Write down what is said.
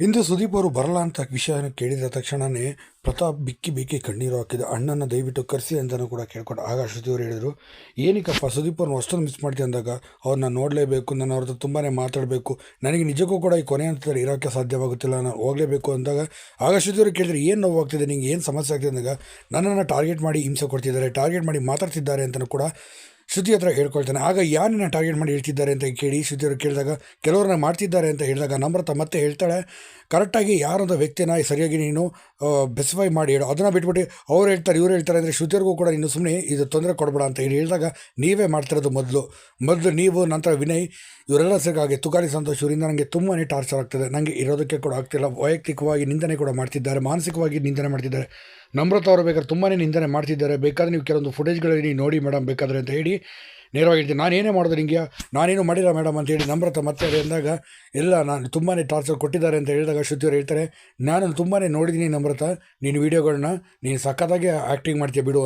ಇಂದು ಸುದೀಪ್ ಅವರು ಬರಲ್ಲ ಅಂತ ವಿಷಯನ ಕೇಳಿದ ತಕ್ಷಣವೇ ಪ್ರತಾಪ್ ಬಿಕ್ಕಿ ಬಿಕ್ಕಿ ಕಣ್ಣೀರು ಹಾಕಿದ ಅಣ್ಣನ ದಯವಿಟ್ಟು ಕರೆಸಿ ಅಂತಲೂ ಕೂಡ ಕೇಳ್ಕೊಂಡು ಆಗ ಶ್ರುತಿ ಅವರು ಹೇಳಿದರು ಏನಕ್ಕಪ್ಪ ಸುದೀಪ್ ಅವ್ರನ್ನ ಅಷ್ಟೊಂದು ಮಿಸ್ ಮಾಡ್ತೀನಿ ಅಂದಾಗ? ಅವ್ರನ್ನ ನೋಡಲೇಬೇಕು ನಾನು ಹತ್ರ ತುಂಬಾ ಮಾತಾಡಬೇಕು. ನನಗೆ ನಿಜಕ್ಕೂ ಕೂಡ ಈ ಕೊನೆ ಹಂತದಲ್ಲಿ ಇರೋಕ್ಕೆ ಸಾಧ್ಯವಾಗುತ್ತಿಲ್ಲ. ನಾನು ಹೋಗಲೇಬೇಕು ಅಂದಾಗ? ಆಗ ಶ್ರುತಿ ಅವರು ಕೇಳಿದ್ರೆ, ಏನು ನೋವು ಆಗ್ತಿದೆ ನಿಂಗೆ ಏನು ಸಮಸ್ಯೆ ಆಗ್ತಿದೆ? ಅಂದಾಗ, ನನ್ನನ್ನು ಟಾರ್ಗೆಟ್ ಮಾಡಿ ಹಿಂಸೆ ಕೊಡ್ತಿದ್ದಾರೆ ಟಾರ್ಗೆಟ್ ಮಾಡಿ ಮಾತಾಡ್ತಿದ್ದಾರೆ ಅಂತಲೂ ಕೂಡ ಶ್ರುತಿ ಹತ್ರ ಹೇಳ್ಕೊಳ್ತಾನೆ, ಆಗ ಯಾರನ್ನ ಟಾರ್ಗೆಟ್ ಮಾಡಿ ಹೇಳ್ತಿದ್ದಾರೆ ಅಂತ ಕೇಳಿ. ಸುದ್ದಿಯವರು ಕೇಳಿದಾಗ, ಕೆಲವ್ರನ್ನ ಮಾಡ್ತಿದ್ದಾರೆ ಅಂತ ಹೇಳಿದಾಗ ನಮ್ರತ ಮತ್ತೆ ಹೇಳ್ತಾಳೆ. ಕರೆಕ್ಟಾಗಿ ಯಾರೊಂದು ವ್ಯಕ್ತಿನ ಸರಿಯಾಗಿ ನೀನು ಬೆಸಿಫೈ ಮಾಡಿ ಹೇಳು. ಅದನ್ನು ಬಿಟ್ಬಿಟ್ಟು ಅವ್ರು ಹೇಳ್ತಾರೆ, ಇವ್ರು ಹೇಳ್ತಾರೆ ಅಂದರೆ ಶ್ರುತಿಯವ್ರಿಗೂ ಕೂಡ ನೀನು ಸುಮ್ಮನೆ ಇದು ತೊಂದರೆ ಕೊಡಬೇಡ ಅಂತ ಹೇಳಿ ಹೇಳಿದಾಗ ನೀವೇ ಮಾಡ್ತಿರೋದು ಮೊದಲು. ಮೊದಲು ನೀವು, ನಂತರ ವಿನಯ್, ಇವರೆಲ್ಲ ಸಿಗಾಗೆ ತುಕಾರಿ ಸಂತೋಷ್ ಇವರಿಂದ ನನಗೆ ತುಂಬಾ ಟಾರ್ಚರ್ ಆಗ್ತದೆ. ನನಗೆ ಇರೋದಕ್ಕೆ ಕೂಡ ಆಗ್ತಿಲ್ಲ. ವೈಯಕ್ತಿಕವಾಗಿ ನಿಂದನೆ ಕೂಡ ಮಾಡ್ತಿದ್ದಾರೆ. ಮಾನಸಿಕವಾಗಿ ನಿಂದನೆ ಮಾಡ್ತಿದ್ದಾರೆ. ನಮ್ರತ ಅವರು ಬೇಕಾದ್ರೆ ತುಂಬಾ ನಿಂದನೆ ಮಾಡ್ತಿದ್ದಾರೆ. ಬೇಕಾದ್ರೆ ನೀವು ಕೆಲವೊಂದು ಫುಟೇಜ್ಗಳಲ್ಲಿ ನೋಡಿ ಮೇಡಮ್ ಬೇಕಾದ್ರೆ ಅಂತ ಹೇಳಿ ನೇರವಾಗಿ ನಾನು ನಾನೇನೇ ಮಾಡಿದೆ ನಿಮಗೆ ನಾನೇನು ಮಾಡಿಲ್ಲ ಮೇಡಮ್ ಅಂತ ಹೇಳಿ ನಮ್ರತ ಮತ್ತೆ ಅದು ಅಂದಾಗ ಇಲ್ಲ, ನಾನು ತುಂಬಾ ಟಾರ್ಚರ್ ಕೊಟ್ಟಿದ್ದಾರೆ ಅಂತ ಹೇಳಿದಾಗ ಶ್ರುತಿಯವರು ಹೇಳ್ತಾರೆ ನಾನು ತುಂಬಾ ನೋಡಿದ್ದೀನಿ ನಮ್ರತ ನೀನು ವೀಡಿಯೋಗಳನ್ನ ನೀನು ಸಖತ್ತಾಗಿ ಆ್ಯಕ್ಟಿಂಗ್ ಮಾಡ್ತೀಯ ಬಿಡು